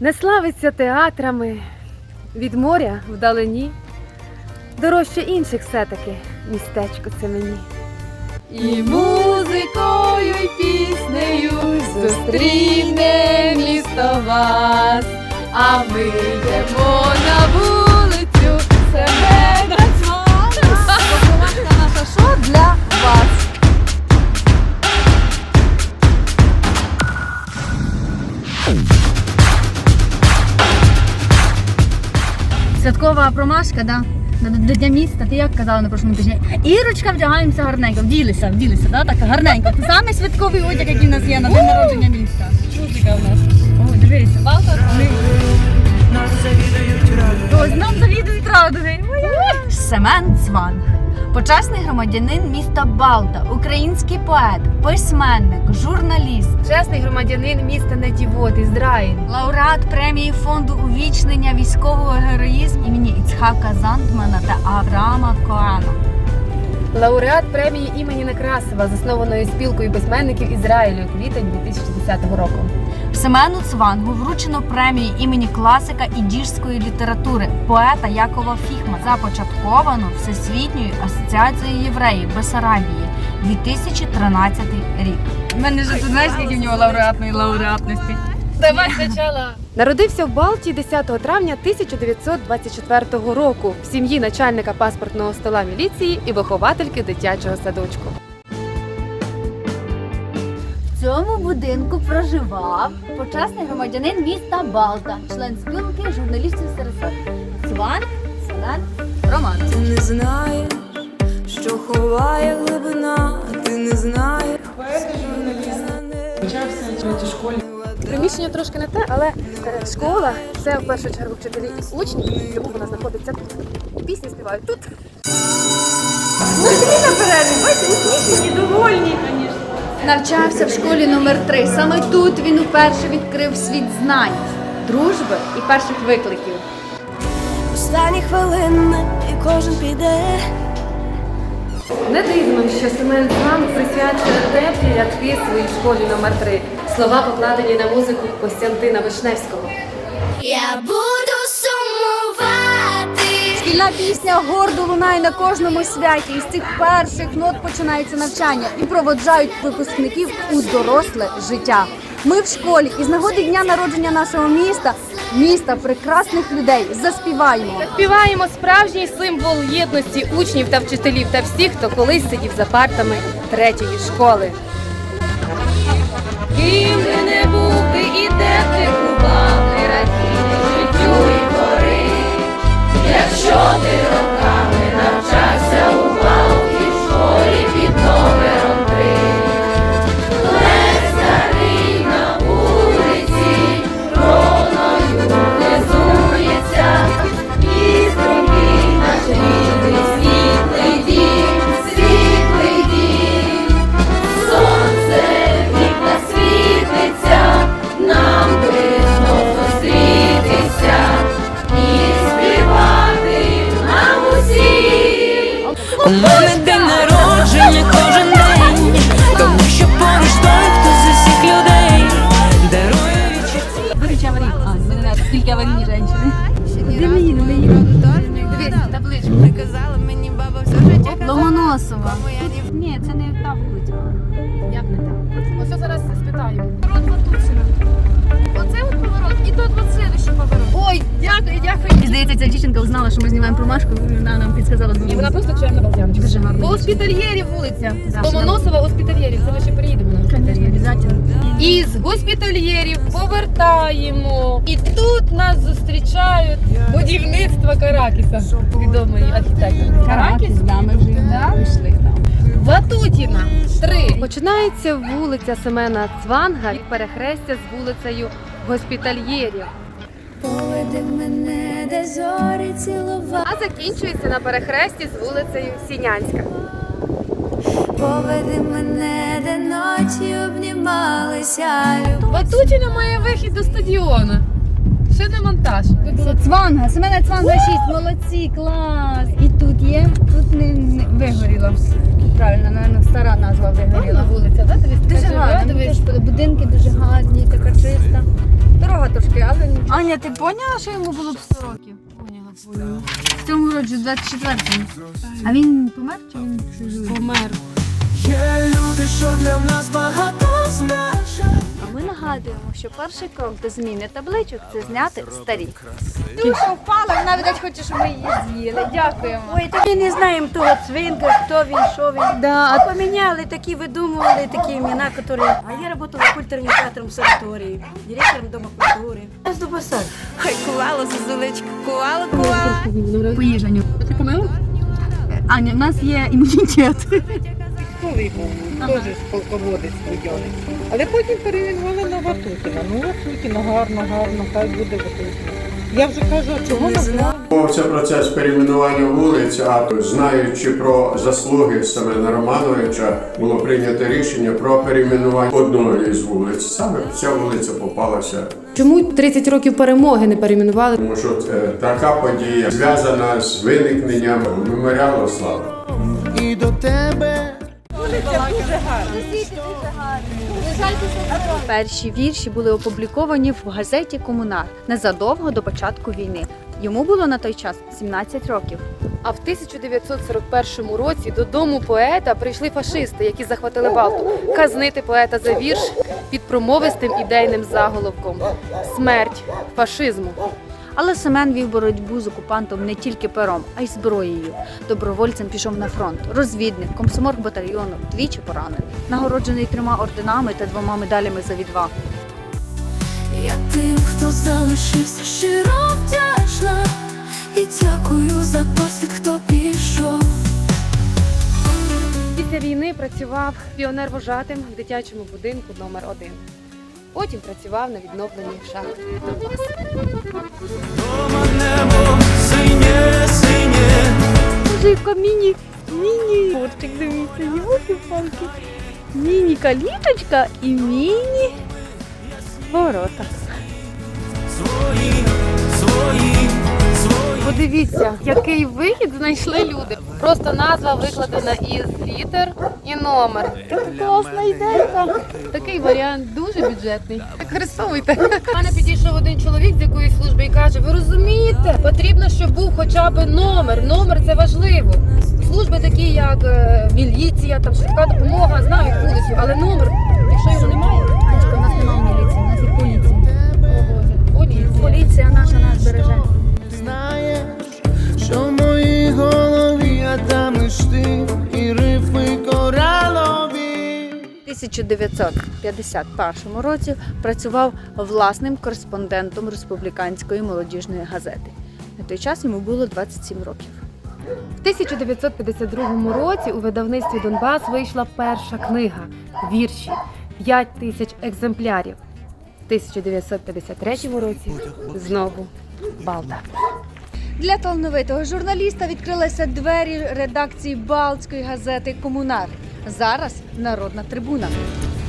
Не славиться театрами від моря вдалині. Дорожче інших все-таки містечко це мені. І музикою, і піснею зустріне місто вас, а ми йдемо на вулицю себе наша шо для вас. Святкова промашка, да? До, до Дня міста, ти як казала на прошлому тижні? Ірочка, вдягаємося гарненько, вділися, вділися, да? так гарненько. Це саме святковий одяг, який в нас є на день народження міста. Музика в нас. О, дивися. Ми- Ось нам завідують радуги. Семен Цван. Почесний громадянин міста Балта, український поет, письменник, журналіст, Чесний громадянин міста Недівод, Ізраїль. лауреат премії фонду увічнення військового героїзму імені Іцхака Зандмана та Авраама Коана. Лауреат премії імені Некрасова, заснованої спілкою письменників Ізраїлю квітень 2010 року. Семену Цвангу вручено премію імені класика і літератури поета Якова Фіхма, започатковану Всесвітньою асоціацією євреїв Бесарабії 2013 рік. У мене ж ти знаєш, скільки в нього лауреатної лауреатності. Давай спочатку. Народився в Балті 10 травня 1924 року в сім'ї начальника паспортного стола міліції і виховательки дитячого садочку. В цьому будинку проживав почесний громадянин міста Балта, член спілки журналістів СРСР. Цван Семен Роман. Ти не знаєш, що ховає глибина, ти не знаєш. Приміщення трошки не те, але школа це в першу чергу вчителі і учні, тому вона знаходиться тут. Пісні співають тут. Навчався в школі номер 3 Саме тут він уперше відкрив світ знань, дружби і перших викликів. Останні хвилини і кожен піде. Не дивно, що Семен Злам присвячує теплі рядки своїй школі номер 3 Слова покладені на музику Костянтина Вишневського. Я буду. Шкільна пісня гордо лунає на кожному святі. І з цих перших нот починається навчання і проводжають випускників у доросле життя. Ми в школі і з нагоди дня народження нашого міста, міста прекрасних людей, заспіваємо. Співаємо справжній символ єдності учнів та вчителів та всіх, хто колись сидів за партами третьої школи. Ким би не був ти і де ти бував, радій життю. Якщо ти роками мене день народження кожен день, тому що поруч той, хто з усіх людей дарує відчуття. Виріч аварій. А, не скільки аварійні жінки. Де мені, не Дивись, табличку. Приказала мені баба все життя. Ломоносова. Ні, це не та вулиця. Як не так? Ось зараз спитаємо. Поворот Ватутіна. Тут от следующий поворот. Ой, дякую, дякую. І здається, ця дівчинка узнала, що ми знімаємо промашку, і вона нам підсказала І вона просто чорна балтяночка. Дуже гарно. По Госпітальєрів вулиця. Да. Ломоносова Госпітальєрів. Це ми ще приїдемо на Госпітальєрів. Обязательно. І з госпітальєрів повертаємо. І тут нас зустрічають будівництво Каракіса. Відомий архітектор. Каракіс, да, ми вже Да? пішли. Ватутіна 3. Починається вулиця Семена Цванга від перехрестя з вулицею Госпітальєрів. Поведи мене, де зорі цілувати. А закінчується на перехресті з вулицею Сінянська. Поведи мене, де ночі обнімалися. любов. Ватутіна має вихід до стадіону. Ще не монтаж. Це Цванга, Семена Цванга 6, молодці, клас. І тут є, тут не, не вигоріло. Правильно, напевно, стара назва Гарна вигоріла. вулиця, да? Дуже подобається. будинки дуже гарні, така чиста. Дорога трошки, але нічого. Аня, ти поняла, що йому було б 100 років? Поняла, поняла. В цьому році, 24-му. А він помер чи він живий? Помер. Є люди, що що перший крок до зміни табличок це зняти старі. Душа впала, вона, видать, хоче, щоб ми її з'їли. Дякуємо. Ой, та ми не знаємо того цвинка, хто він, що він. Да. А поміняли такі, видумували такі імена, які... А я працювала культурним в санаторії, директором Дома культури. Я з Дубаса. Хай кувало, зозулечка, кувало, кувало. Поїжджанню. Ти помила? Аня, в нас є імунітет. Військовий був, теж полководець будьовий. Але потім перейменували на Ватутіна. Ну, Ватутіна, гарно, гарно, хай буде Ватутіна. Я вже кажу, а чого назвали? Це процес перейменування вулиць, а знаючи про заслуги Семена Романовича, було прийнято рішення про перейменування одної із вулиць. Саме ця вулиця попалася, Чому 30 років перемоги не перейменували? тому що е, така подія зв'язана з виникненням меморіалу слави. І до тебе. Перші вірші були опубліковані в газеті Комунар незадовго до початку війни. Йому було на той час 17 років. А в 1941 році додому поета прийшли фашисти, які захватили Балту, казнити поета за вірш під промовистим ідейним заголовком Смерть фашизму. Але Семен вів боротьбу з окупантом не тільки пером, а й зброєю. Добровольцем пішов на фронт, розвідник, комсоморг батальйону, двічі поранений, нагороджений трьома орденами та двома медалями за відвагу. Я тим, хто залишився щиро вдячна І дякую за досвід, хто пішов Після війни працював піонер-вожатим в дитячому будинку номер 1 Потім працював на відновленні шахт Донбасу. Яка міні, міні горчик, дивіться, йолки палки Міні каліточка і міні ворота. Свої, свої, свої. Подивіться, який вихід знайшли люди. Просто назва викладена із літер і номер. Класна ідейка. Такий варіант дуже бюджетний. Використовуйте. У мене підійшов один чоловік з якоїсь служби і каже: Ви розумієте, потрібно, щоб був хоча б номер. Номер це важливо. Служби такі, як е, міліція, там швидка допомога, знають вулицю, але номер, якщо його немає, 1951 році працював власним кореспондентом республіканської молодіжної газети. На той час йому було 27 років. В 1952 році у видавництві Донбас вийшла перша книга Вірші 5 тисяч екземплярів. В 1953 році знову Балта. Для талановитого журналіста відкрилися двері редакції Балтської газети Комунар. Зараз народна трибуна.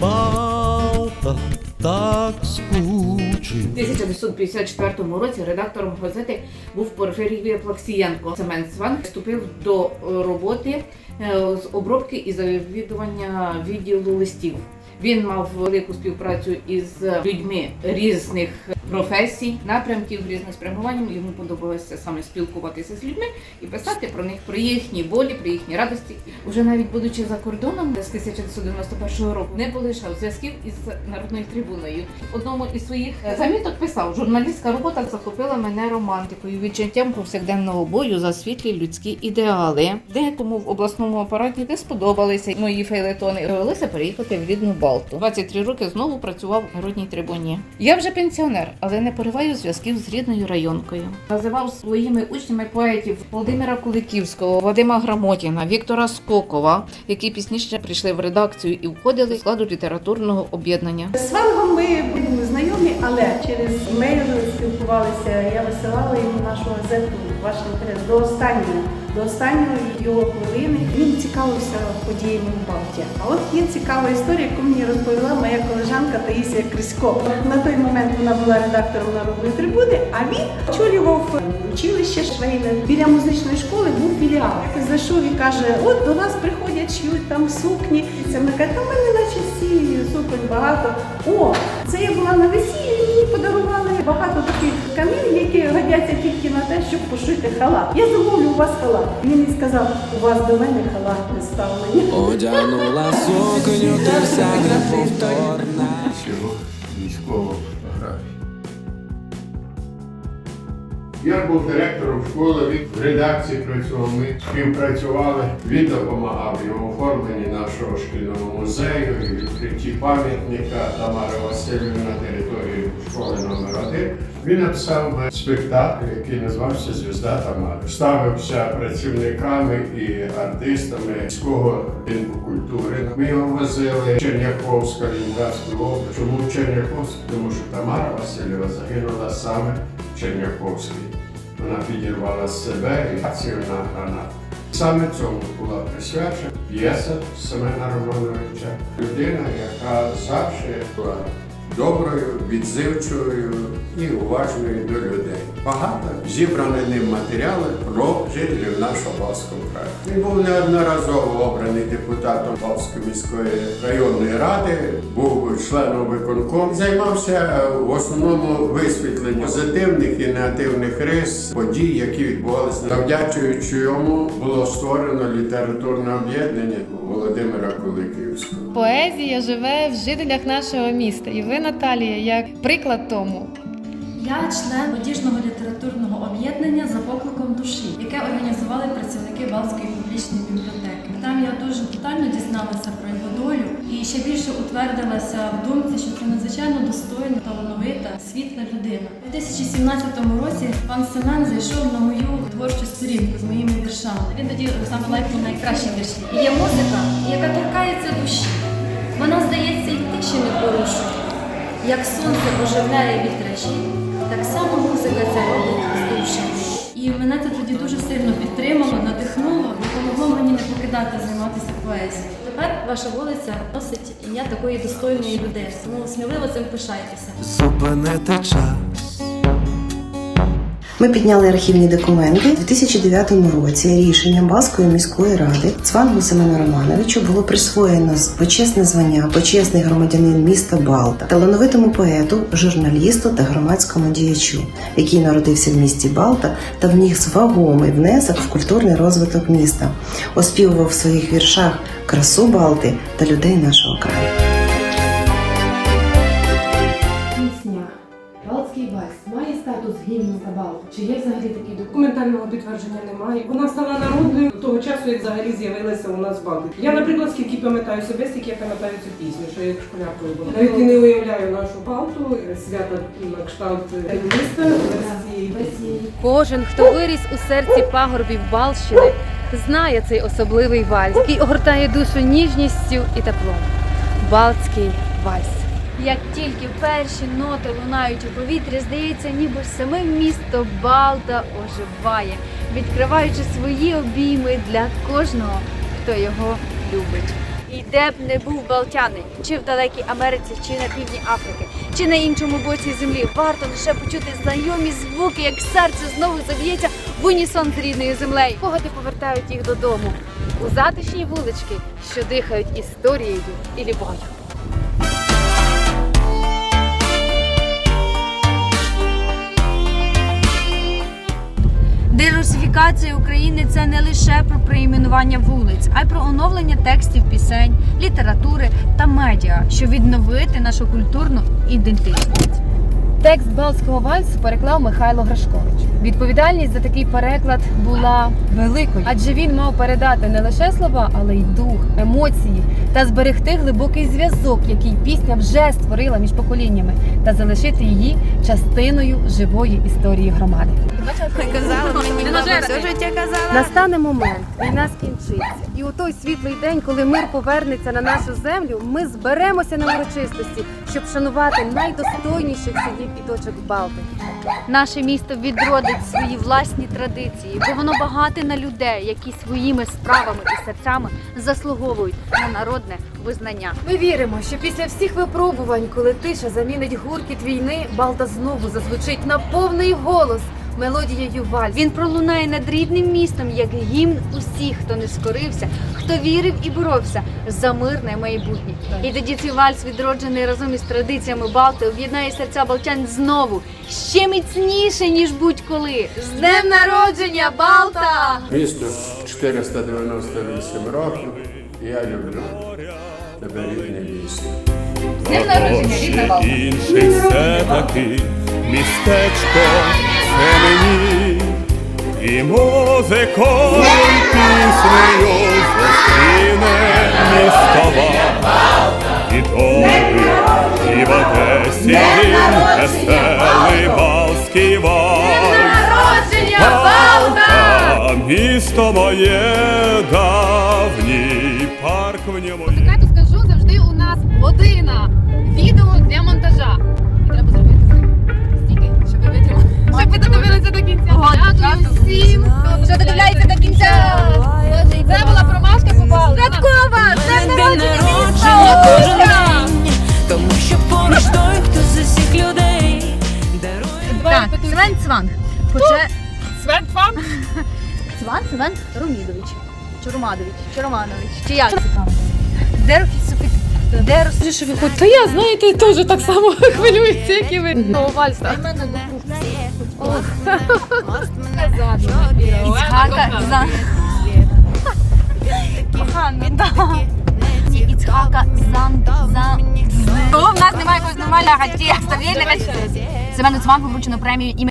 Балта так скучив. У 1954 році редактором газети був Порфирій Плаксієнко. Семен Сван вступив до роботи е, з обробки і завідування відділу листів. Він мав велику співпрацю із людьми різних професій, напрямків, різних спрямувань. Йому подобалося саме спілкуватися з людьми і писати про них, про їхні болі, про їхні радості. Уже навіть будучи за кордоном з 1991 року, не полишав зв'язків із народною трибуною. Одному із своїх е, заміток писав: журналістська робота захопила мене романтикою, відчуттям повсякденного бою за світлі людські ідеали. Декому в обласному апараті не сподобалися мої фейлетони. Довелося переїхати в рідну Балту. 23 роки знову працював в народній трибуні. Я вже пенсіонер, але не пориваю зв'язків з рідною районкою. Називав своїми учнями поетів Володимира Куликівського, Вадима Грамотіна, Віктора Скокова, які пізніше прийшли в редакцію і входили до складу літературного об'єднання. З Вангом ми були знайомі, але через мейл спілкувалися. Я висилала йому нашу газету ваш інтерес до останнього. До останньої його хвилини він цікавився подіями в Балті. А от є цікава історія, яку мені розповіла моя колежанка Таїсія Крисько. На той момент вона була редактором народної трибуни, а він очолював училище швейне. Біля музичної школи був філіал. Зайшов і каже: от до нас приходять, шьють там сукні. Це вона каже, та в мене наче всі суконь багато. О, це я була на весіллі. Мені подарували багато таких тканин, які годяться тільки на те, щоб пошити халат. Я замовлю у вас халат. Він і сказав, у вас до мене халат не представлений. Одягнула сукню, ти вся неповторна. Всього військового Я був директором школи, він в редакції працював, ми співпрацювали. Він допомагав в оформленні нашого шкільного музею, і відкритті пам'ятника Тамари Васильівни на території школи номер 1 Він написав спектакль, який називався Звізда Тамари. Ставився працівниками і артистами міського будинку культури. Ми його возили в Черняховська, Лінградську область. Чому в Тому що Тамара Васильєва загинула саме в Черняховській. Вона підірвала себе і акцію на гранат. Саме цьому була присвячена п'єса Семена Романовича. Людина, яка завжди була доброю, відзивчою і уважною до людей. Багато зібрані ним матеріали про жителів нашого Балського краю. Він був неодноразово обраний депутатом Балської міської районної ради, був членом виконкому, займався в основному висвітленням позитивних і негативних рис подій, які відбувалися. Завдячуючи йому було створено літературне об'єднання Володимира Куликівського. Поезія живе в жителях нашого міста, і ви, Наталія, як приклад тому. Я член одіжного літературного об'єднання за покликом душі, яке організували працівники Балтської публічної бібліотеки. Там я дуже детально дізналася про його долю і ще більше утвердилася в думці, що це надзвичайно достойна, талановита, світла людина. У 2017 році пан Семен зайшов на мою творчу сторінку з моїми віршами. Він тоді саме лайкнув найкращі вірші. І є музика, яка торкається душі. Вона здається і тиші не порушує. Як сонце оживляє вітражі, так само музика це робить з. І мене це тоді дуже сильно підтримало, надихнуло, допомогло мені не покидати займатися поезією. Тепер ваша вулиця носить ім'я такої достойної людини. Тому сміливо цим пишайтеся. Зупинити час. Ми підняли архівні документи. У 2009 році рішенням Балської міської ради Цвангу Семену Романовичу було присвоєно почесне звання почесний громадянин міста Балта, талановитому поету, журналісту та громадському діячу, який народився в місті Балта та вніс вагомий внесок в культурний розвиток міста, оспівував в своїх віршах красу Балти та людей нашого краю. Підтвердження немає. Вона стала народною того часу, як взагалі з'явилася у нас Балтиці. Я, наприклад, скільки пам'ятаю себе, стільки я пам'ятаю цю пісню, що я як школяркою була. Навіть і не уявляю нашу Балту, свята на кшталт міста Кожен, хто виріс у серці пагорбів Балщини, знає цей особливий вальс, який огортає душу ніжністю і теплом. Балтський вальс. Як тільки перші ноти лунають у повітрі, здається, ніби саме місто Балта оживає, відкриваючи свої обійми для кожного, хто його любить. І де б не був балтянин, чи в далекій Америці, чи на півдні Африки, чи на іншому боці землі, варто лише почути знайомі звуки, як серце знову заб'ється в унісон з рідною землею. Спогади повертають їх додому у затишні вулички, що дихають історією і любов'ю. Дерусифікація України це не лише про перейменування вулиць, а й про оновлення текстів пісень, літератури та медіа, щоб відновити нашу культурну ідентичність. Текст Балтського вальсу переклав Михайло Грашкович. Відповідальність за такий переклад була великою, адже він мав передати не лише слова, але й дух, емоції та зберегти глибокий зв'язок, який пісня вже створила між поколіннями, та залишити її частиною живої історії громади. Настане момент, війна скінчиться, і у той світлий день, коли мир повернеться на нашу землю, ми зберемося на урочистості, щоб шанувати найдостойніших сидів і точок Балти. Наше місто відродить свої власні традиції, бо воно багате на людей, які своїми справами і серцями заслуговують на народне визнання. Ми віримо, що після всіх випробувань, коли тиша замінить гуркіт війни, Балта знову зазвучить на повний голос мелодією вальс. Він пролунає над рідним містом як гімн усіх, хто не скорився, хто вірив і боровся за мирне майбутнє. І тоді цей вальс, відроджений разом із традиціями Балти, об'єднає серця балтян знову ще міцніше, ніж будь-коли. З днем народження, Балта! Місту 498 років, я люблю тебе рідне місто. Інший все-таки містечко це мені, і музикою, і піснею зустріне містова. І доби, і в Одесі він веселий балський вальс. Балта, місто моє давній парк в ньому. Для монтажа. І треба зробити стільки, щоб ви витримали. Щоб ви додивилися до кінця. Дякую всім, хто додивляється до кінця. Це була промашка попала. Святкова! Це народження кожен день, тому що поруч той, хто з усіх людей дарує. Так, Свен Цванг. Поче... Свен фан. Цван Свен Ромідович. Чурмадович, Чуроманович. Чи як? Дерфісофік. Що ви хоч, та я, знаєте, теж так само хвилююся, як і ви. Ну, вальс, так. Іцхака за... Кохана, да. Іцхака зан... зан... У нас немає якогось нормального тексту, вільника. Семену Цвангу вручено премію імені